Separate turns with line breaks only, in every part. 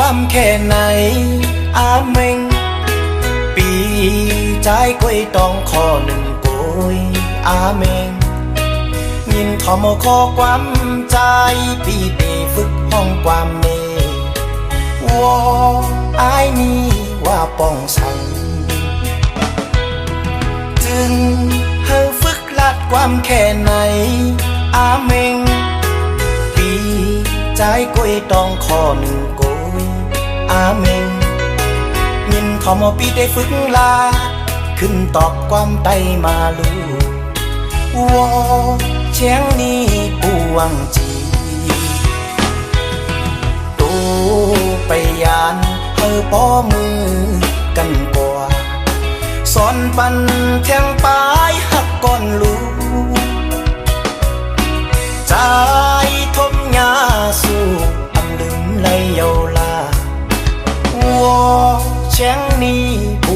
ความแค่ไหน อาเมง ปีใจกล้วยตองขอหนึ่งโกยอาเมง ยินทอมข้อความใจปีเดฝึกห้องความเมวออายนี่ว่าป้องสัง จึงเฮาฝึกลัดความแค่ไหน อาเมง ปีใจกล้วยตองขอหนึ่งโกยอา เมงยินเขามาปีได้ฝึกลา ขึ้นตอกความไตมาลูวอเชียงนี้ปวงจีตูไปยานเฮอป้อมือกันกว่าสอนปันแทงปลายหักก้อนลูใจท เชียงนี้ป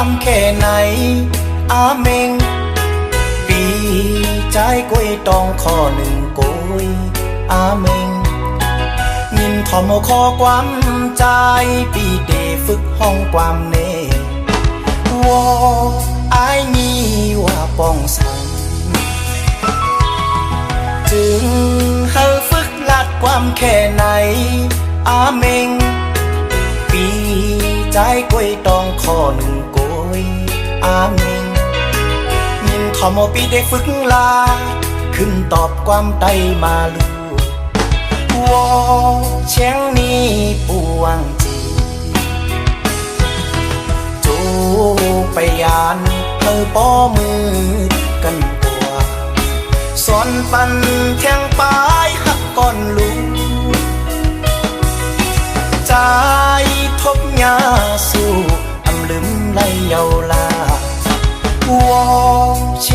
ามแค่ไหน อาเมง ปีใจกลวยตองข้อหนึ่งโกยอาเมงยินทอมข้อความใจ ปีเดฝึกห้องความเนวออายนี่ว่าป้องสังจึงเฮาฝึกลัดความแค่ไหน อาเมง ปีใจกลวยตองข้อหนึ่งก ยอาเมงยินทอมอปีได้ฝึกลา ขึ้นตอบความไตมาลูวอเชียงนี้ปวงจีจูไปยานเธอป้อมือกันตัวสอนปันแทงปลายหักก้อนลู ไหลเ